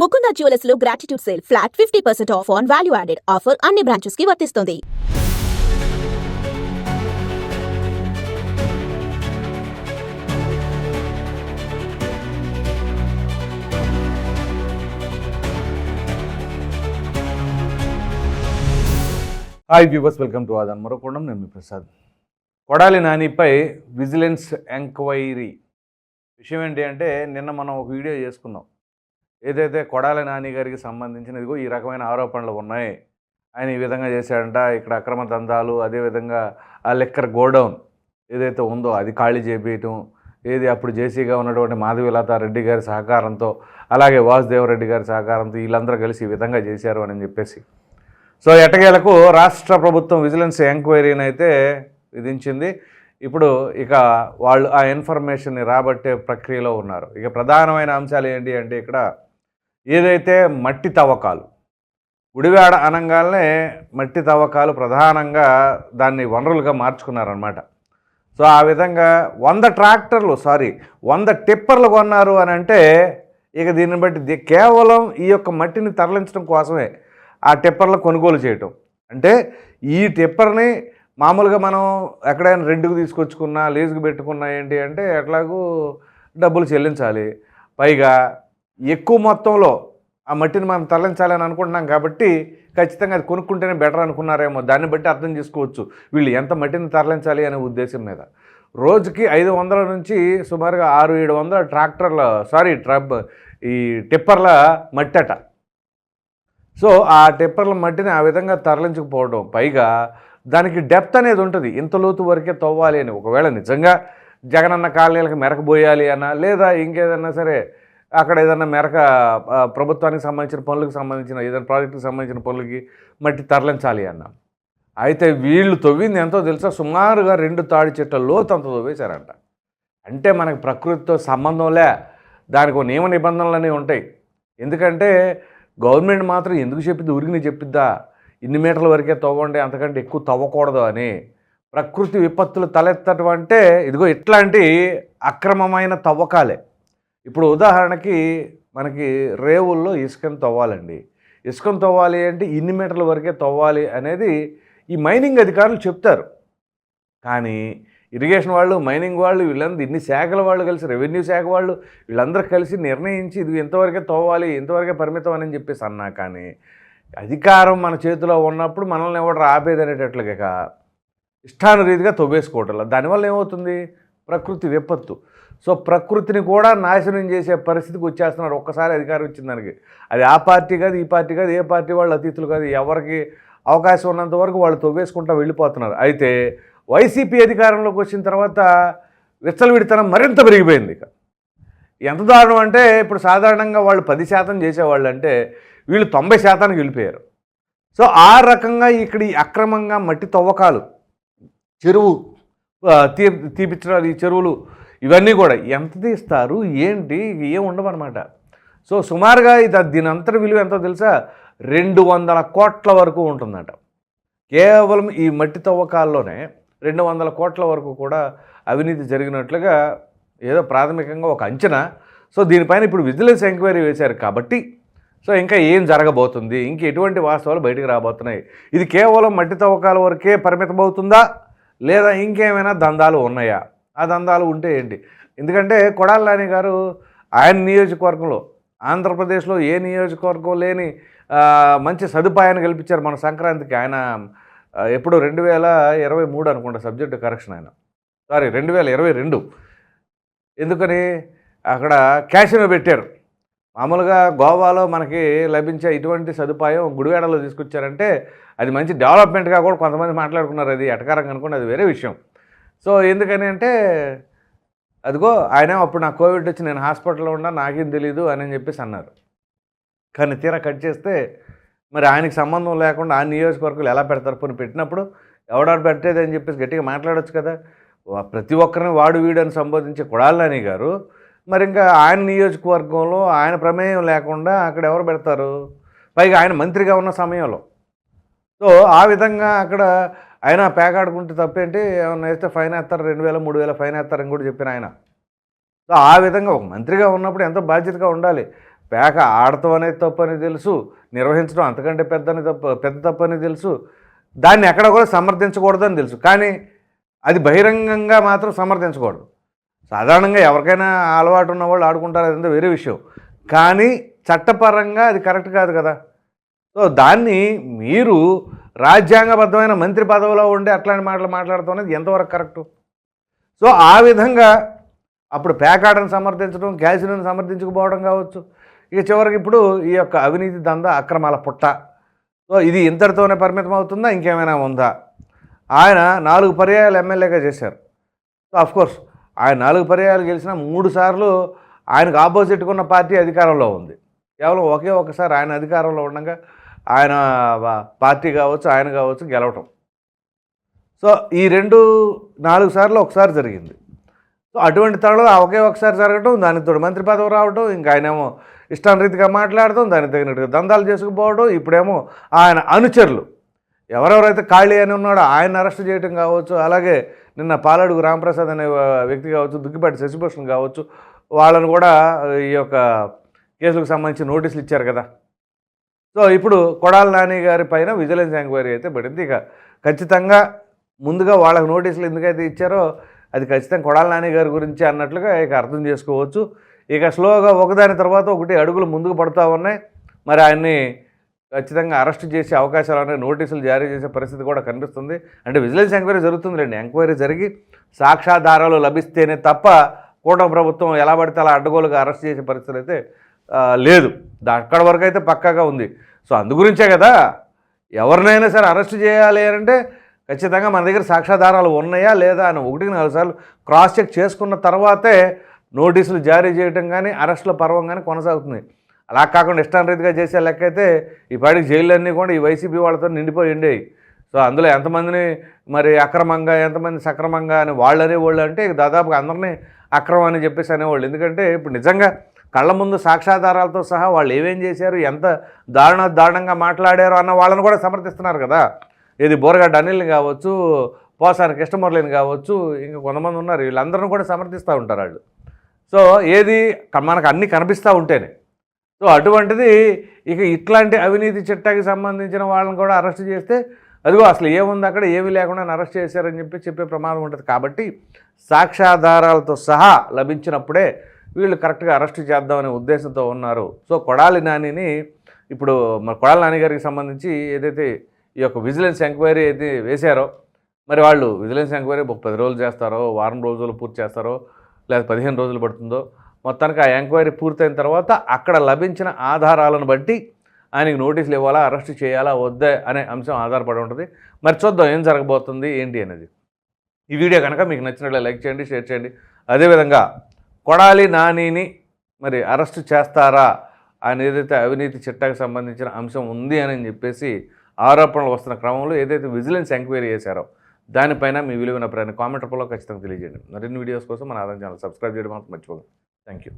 Mukunda జ్యువెలర్స్లో gratitude sale flat fifty percent off on value added offer అన్ని బ్రాంచెస్కి వర్తిస్తుంది. Hi viewers welcome to Aadhan మరొకోణం నేను మీ ప్రసాద్. కొడాలి నానిపై విజిలెన్స్ ఎంక్వైరీ. విషయం ఏంటి అంటే నిన్న మనం ఒక వీడియో చేసుకున్నాం. ఏదైతే కొడాలి నాని గారికి సంబంధించిన ఇదిగో ఈ రకమైన ఆరోపణలు ఉన్నాయి ఆయన ఈ విధంగా చేశాడంట ఇక్కడ అక్రమ దందాలు అదేవిధంగా ఆ లెక్కర్ గోడౌన్ ఏదైతే ఉందో అది ఖాళీ చేపించటం ఏది అప్పుడు జేసీగా ఉన్నటువంటి మాధవీలత రెడ్డి గారి సహకారంతో అలాగే వాసుదేవరెడ్డి గారి సహకారంతో వీళ్ళందరూ కలిసి ఈ విధంగా చేశారు అని చెప్పేసి. సో ఎట్టకేలకు రాష్ట్ర ప్రభుత్వం విజిలెన్స్ ఎంక్వైరీని అయితే విధించింది. ఇప్పుడు ఇక వాళ్ళు ఆ ఇన్ఫర్మేషన్ని రాబట్టే ప్రక్రియలో ఉన్నారు. ఇక ప్రధానమైన అంశాలు ఏంటి అంటే ఇక్కడ ఏదైతే మట్టి తవ్వకాలు ఉడివాడ అనంగానే మట్టి తవ్వకాలు ప్రధానంగా దాన్ని వనరులుగా మార్చుకున్నారనమాట సో ఆ విధంగా వంద ట్రాక్టర్లు సారీ వంద టిప్పర్లు కొన్నారు అని అంటే ఇక దీన్ని బట్టి కేవలం ఈ యొక్క మట్టిని తరలించడం కోసమే ఆ టిప్పర్లు కొనుగోలు చేయటం. అంటే ఈ టిప్పర్ని మామూలుగా మనం ఎక్కడైనా రెండుకు తీసుకొచ్చుకున్నా లీజుకి పెట్టుకున్నా ఏంటి అంటే ఎట్లాగూ డబ్బులు చెల్లించాలి. పైగా ఎక్కువ మొత్తంలో ఆ మట్టిని మనం తరలించాలని అనుకుంటున్నాం కాబట్టి ఖచ్చితంగా అది కొనుక్కుంటేనే బెటర్ అనుకున్నారేమో. దాన్ని బట్టి అర్థం చేసుకోవచ్చు వీళ్ళు ఎంత మట్టిని తరలించాలి అనే ఉద్దేశం మీద. రోజుకి ఐదు వందల నుంచి సుమారుగా ఆరు ఏడు వందల ట్రాక్టర్ల సారీ ట్రబ్ ఈ టిప్పర్ల మట్టట. సో ఆ టిప్పర్ల మట్టిని ఆ విధంగా తరలించకపోవడం పైగా దానికి డెప్త్ అనేది ఉంటుంది. ఇంత లోతు వరకే తవ్వాలి అని. ఒకవేళ నిజంగా జగనన్న కాలనీలకు మెరకబోయాలి అన్నా లేదా ఇంకేదన్నా సరే అక్కడ ఏదైనా మెరక ప్రభుత్వానికి సంబంధించిన పనులకు సంబంధించిన ఏదైనా ప్రాజెక్టుకి సంబంధించిన పనులకి మట్టి తరలించాలి అన్న. అయితే వీళ్ళు తవ్వింది ఎంతో తెలుసా? సుమారుగా రెండు తాడి చెట్ల లోతు అంత తవ్వేశారంట. అంటే మనకి ప్రకృతితో సంబంధంలే దానికి నియమ నిబంధనలు అనేవి ఉంటాయి. ఎందుకంటే గవర్నమెంట్ మాత్రం ఎందుకు చెప్పిద్ది ఉరిగిని చెప్పిద్దా? ఇన్ని మీటర్ల వరకే తవ్వండి అంతకంటే ఎక్కువ తవ్వకూడదు అని. ప్రకృతి విపత్తులు తలెత్తటం అంటే ఇదిగో ఇట్లాంటి అక్రమమైన తవ్వకాలే. ఇప్పుడు ఉదాహరణకి మనకి రేవుల్లో ఇసుకను తవ్వాలండి. ఇసుకను తవ్వాలి అంటే ఇన్ని మీటర్ల వరకే తవ్వాలి అనేది ఈ మైనింగ్ అధికారులు చెప్తారు. కానీ ఇరిగేషన్ వాళ్ళు మైనింగ్ వాళ్ళు వీళ్ళందరూ ఇన్ని శాఖల వాళ్ళు కలిసి రెవెన్యూ శాఖ వాళ్ళు వీళ్ళందరూ కలిసి నిర్ణయించి ఇది ఇంతవరకే తవ్వాలి ఇంతవరకే పరిమితం అని చెప్పేసి అన్నా కానీ అధికారం మన చేతిలో ఉన్నప్పుడు మనల్ని ఎవరు ఆపేది అనేటట్లుగా ఇష్టానురీతిగా తవ్వేసుకోవటం దానివల్ల ఏమవుతుంది? ప్రకృతి విపత్తు. సో ప్రకృతిని కూడా నాశనం చేసే పరిస్థితికి వచ్చేస్తున్నారు. ఒక్కసారి అధికారం ఇచ్చిన దానికి. అది ఆ పార్టీ కాదు ఈ పార్టీ కాదు ఏ పార్టీ వాళ్ళు అతిథులు కాదు ఎవరికి అవకాశం ఉన్నంత వరకు వాళ్ళు తవ్వేసుకుంటూ వెళ్ళిపోతున్నారు. అయితే వైసీపీ అధికారంలోకి వచ్చిన తర్వాత విచ్చలవిడితనం మరింత పెరిగిపోయింది ఇక. ఎంత దారుణం అంటే ఇప్పుడు సాధారణంగా వాళ్ళు పది శాతం చేసేవాళ్ళు అంటే వీళ్ళు తొంభై శాతానికి వెళ్ళిపోయారు. సో ఆ రకంగా ఇక్కడ ఈ అక్రమంగా మట్టి తవ్వకాలు చెరువు తీ తీపిచ్చడాలు ఈ చెరువులు ఇవన్నీ కూడా ఎంత తీస్తారు ఏంటి ఏం ఉండవన్నమాట. సో సుమారుగా ఇది దీని అంతటి విలువ ఎంతో తెలుసా? రెండు వందల కోట్ల వరకు ఉంటుందట. కేవలం ఈ మట్టి తవ్వకాల్లోనే రెండు వందల కోట్ల వరకు కూడా అవినీతి జరిగినట్లుగా ఏదో ప్రాథమికంగా ఒక అంచనా. సో దీనిపైన ఇప్పుడు విజిలెన్స్ ఎంక్వైరీ వేశారు కాబట్టి సో ఇంకా ఏం జరగబోతుంది ఇంక ఎటువంటి వాస్తవాలు బయటకు రాబోతున్నాయి. ఇది కేవలం మట్టి తవ్వకాల వరకే పరిమితమవుతుందా? లేదా ఇంకేమైనా దందాలు ఉన్నాయా? ఆ దందాలు ఉంటే ఏంటి? ఎందుకంటే కొడాల నాని గారు ఆయన నియోజకవర్గంలో ఆంధ్రప్రదేశ్లో ఏ నియోజకవర్గం లేని మంచి సదుపాయాన్ని కల్పించారు మన సంక్రాంతికి. ఆయన ఎప్పుడు రెండు వేల ఇరవై మూడు అనుకుంటా సబ్జెక్టు కరెక్షన్ ఆయన. సారీ రెండు వేల ఇరవై రెండు. ఎందుకని? అక్కడ క్యాషినో పెట్టారు. మామూలుగా గోవాలో మనకి లభించే ఇటువంటి సదుపాయం గుడివాడలో తీసుకొచ్చారంటే అది మంచి డెవలప్మెంట్గా కూడా కొంతమంది మాట్లాడుకున్నారు. అది ఎటకారంగా అనుకోండి అది వేరే విషయం. సో ఎందుకని అంటే అదిగో ఆయన అప్పుడు నాకు కోవిడ్ వచ్చి నేను హాస్పిటల్లో ఉన్నా నాకేం తెలీదు అని చెప్పేసి అన్నారు. కానీ తీరా కట్ చేస్తే మరి ఆయనకి సంబంధం లేకుండా ఆ నియోజకవర్గాలు ఎలా పెడతారు? పోనీ పెట్టినప్పుడు ఎవడాడు పెట్టేది అని చెప్పేసి గట్టిగా మాట్లాడొచ్చు కదా. ప్రతి ఒక్కరిని వాడు వీడని సంబోధించే కొడాలని గారు. మరి ఇంకా ఆయన నియోజకవర్గంలో ఆయన ప్రమేయం లేకుండా అక్కడ ఎవరు పెడతారు? పైగా ఆయన మంత్రిగా ఉన్న సమయంలో. సో ఆ విధంగా అక్కడ ఆయన పేకాడుకుంటే తప్పేంటి? ఏమన్నా వేస్తే ఫైన్ వేస్తారు రెండు వేల మూడు వేల ఫైన్ వేస్తారని కూడా చెప్పిన ఆయన. సో ఆ విధంగా ఒక మంత్రిగా ఉన్నప్పుడు ఎంతో బాధ్యతగా ఉండాలి? పేక ఆడటం అనేది తప్పు అని తెలుసు నిర్వహించడం అంతకంటే పెద్దని తప్పు పెద్ద తప్పు అని తెలుసు. దాన్ని ఎక్కడ కూడా సమర్థించకూడదని తెలుసు. కానీ అది బహిరంగంగా మాత్రం సమర్థించకూడదు. సాధారణంగా ఎవరికైనా అలవాటు ఉన్న వాళ్ళు ఆడుకుంటారు అదంతా వేరే విషయం. కానీ చట్టపరంగా అది కరెక్ట్ కాదు కదా. సో దాన్ని మీరు రాజ్యాంగబద్ధమైన మంత్రి పదవిలో ఉండి అట్లాంటి మాటలు మాట్లాడుతున్నది ఎంతవరకు కరెక్టు? సో ఆ విధంగా అప్పుడు పేకాటను సమర్థించడం క్యాసినోని సమర్థించకపోవడం కావచ్చు. ఇక చివరికి ఇప్పుడు ఈ యొక్క అవినీతి దంద అక్రమాల పుట్ట. సో ఇది ఇంతటితోనే పరిమితం అవుతుందా? ఇంకేమైనా ఉందా? ఆయన నాలుగు పర్యాయాలు ఎమ్మెల్యేగా చేశారు. సో అఫ్కోర్స్ ఆయన నాలుగు పర్యాయాలు గెలిచిన మూడు సార్లు ఆయనకు ఆపోజిట్గా ఉన్న పార్టీ అధికారంలో ఉంది. కేవలం ఒకే ఒకసారి ఆయన అధికారంలో ఉండగా ఆయన పార్టీ కావచ్చు ఆయన కావచ్చు గెలవటం. సో ఈ రెండు నాలుగు సార్లు ఒకసారి జరిగింది. సో అటువంటి తరుణంలో ఒకే ఒకసారి జరగటం దానికి తోడు మంత్రి పదవి రావడం ఇంకా ఆయనేమో ఇష్టానురీతిగా మాట్లాడటం దానికి తగినట్టుగా దందాలు చేసుకుపోవడం ఇప్పుడేమో ఆయన అనుచరులు ఎవరెవరైతే ఖాళీ అని ఉన్నాడో ఆయన అరెస్ట్ చేయడం కావచ్చు అలాగే నిన్న పాలడుగు రామప్రసాద్ అనే వ్యక్తి కావచ్చు దుగ్గిపాటి శశిభూషణ్ కావచ్చు వాళ్ళను కూడా ఈ యొక్క కేసులకు సంబంధించి నోటీసులు ఇచ్చారు కదా. సో ఇప్పుడు కొడాల నాని గారి పైన విజిలెన్స్ ఎంక్వైరీ అయితే పడింది. ఇక ఖచ్చితంగా ముందుగా వాళ్ళకు నోటీసులు ఎందుకైతే ఇచ్చారో అది ఖచ్చితంగా కొడాల నాని గారి గురించి అన్నట్లుగా ఇక అర్థం చేసుకోవచ్చు. ఇక స్లోగా ఒకదాని తర్వాత ఒకటి అడుగులు ముందుకు పడుతూ ఉన్నాయి. మరి ఆయన్ని ఖచ్చితంగా అరెస్ట్ చేసే అవకాశాలు అనే నోటీసులు జారీ చేసే పరిస్థితి కూడా కనిపిస్తుంది. అంటే విజిలెన్స్ ఎంక్వైరీ జరుగుతుందిలేండి. ఎంక్వైరీ జరిగి సాక్ష్యాధారాలు లభిస్తేనే తప్ప కూటమి ప్రభుత్వం ఎలా పడితే అలా అడ్డగోలుగా అరెస్ట్ చేసే పరిస్థితి అయితే లేదు. అక్కడ వరకు అయితే పక్కాగా ఉంది. సో అందు గురించే కదా. ఎవరినైనా సరే అరెస్ట్ చేయాలి అని అంటే ఖచ్చితంగా మన దగ్గర సాక్ష్యాధారాలు ఉన్నాయా లేదా అని ఒకటికి నాలుగు సార్లు క్రాస్ చెక్ చేసుకున్న తర్వాతే నోటీసులు జారీ చేయటం కానీ అరెస్టుల పర్వం కానీ కొనసాగుతుంది. అలా కాకుండా ఇష్టానురీతిగా చేసే లెక్క అయితే ఈ పాటికి జైళ్ళన్నీ కూడా ఈ వైసీపీ వాళ్ళతో నిండిపోయి ఉండేవి సో అందులో ఎంతమందిని మరి అక్రమంగా ఎంతమంది సక్రమంగా అని వాళ్ళు అనేవాళ్ళు అంటే దాదాపుగా అందరినీ అక్రమం అని చెప్పేసి అనేవాళ్ళు. ఎందుకంటే ఇప్పుడు నిజంగా కళ్ళ ముందు సాక్ష్యాధారాలతో సహా వాళ్ళు ఏమేం చేశారు ఎంత దారుణ దారుణంగా మాట్లాడారు అన్న వాళ్ళని కూడా సమర్థిస్తున్నారు కదా. ఇది బోరగడ్డ అనిల్ని కావచ్చు పోసాని కృష్ణమురళిని కావచ్చు ఇంకా కొంతమంది ఉన్నారు. వీళ్ళందరిని కూడా సమర్థిస్తూ ఉంటారు వాళ్ళు. సో ఏది మనకు అన్నీ కనిపిస్తూ ఉంటేనే సో అటువంటిది ఇక ఇట్లాంటి అవినీతి చిట్టాకి సంబంధించిన వాళ్ళని కూడా అరెస్ట్ చేస్తే అదిగో అసలు ఏముంది అక్కడ? ఏమీ లేకుండా అరెస్ట్ చేశారని చెప్పి చెప్పే ప్రమాదం ఉంటుంది. కాబట్టి సాక్ష్యాధారాలతో సహా లభించినప్పుడే వీళ్ళు కరెక్ట్గా అరెస్ట్ చేద్దామనే ఉద్దేశంతో ఉన్నారు. సో కొడాలి నానిని ఇప్పుడు మరి కొడాలి నాని గారికి సంబంధించి ఏదైతే ఈ యొక్క విజిలెన్స్ ఎంక్వైరీ అయితే వేశారో మరి వాళ్ళు విజిలెన్స్ ఎంక్వైరీ ఒక పది రోజులు చేస్తారో వారం రోజులు పూర్తి చేస్తారో లేదా పదిహేను రోజులు పడుతుందో మొత్తానికి ఆ ఎంక్వైరీ పూర్తయిన తర్వాత అక్కడ లభించిన ఆధారాలను బట్టి ఆయనకి నోటీసులు ఇవ్వాలా అరెస్ట్ చేయాలా వద్దా అనే అంశం ఆధారపడి ఉంటుంది. మరి చూద్దాం ఏం జరగబోతుంది ఏంటి అనేది. ఈ వీడియో కనుక మీకు నచ్చినట్లయితే లైక్ చేయండి షేర్ చేయండి. అదేవిధంగా కొడాలి నానిని మరి అరెస్ట్ చేస్తారా ఆయన ఏదైతే అవినీతి చట్టానికి సంబంధించిన అంశం ఉంది అని చెప్పేసి ఆరోపణలు వస్తున్న క్రమంలో ఏదైతే విజిలెన్స్ ఎంక్వైరీ చేశారో దానిపైన మీ విలువైన ప్రయాణ కామెంట్ రూపంలో ఖచ్చితంగా తెలియజేయండి. మరిన్ని వీడియోస్ కోసం మన ఆదాయం ఛానల్ సబ్స్క్రైబ్ చేయడం మాత్రం మర్చిపోకండి. Thank you.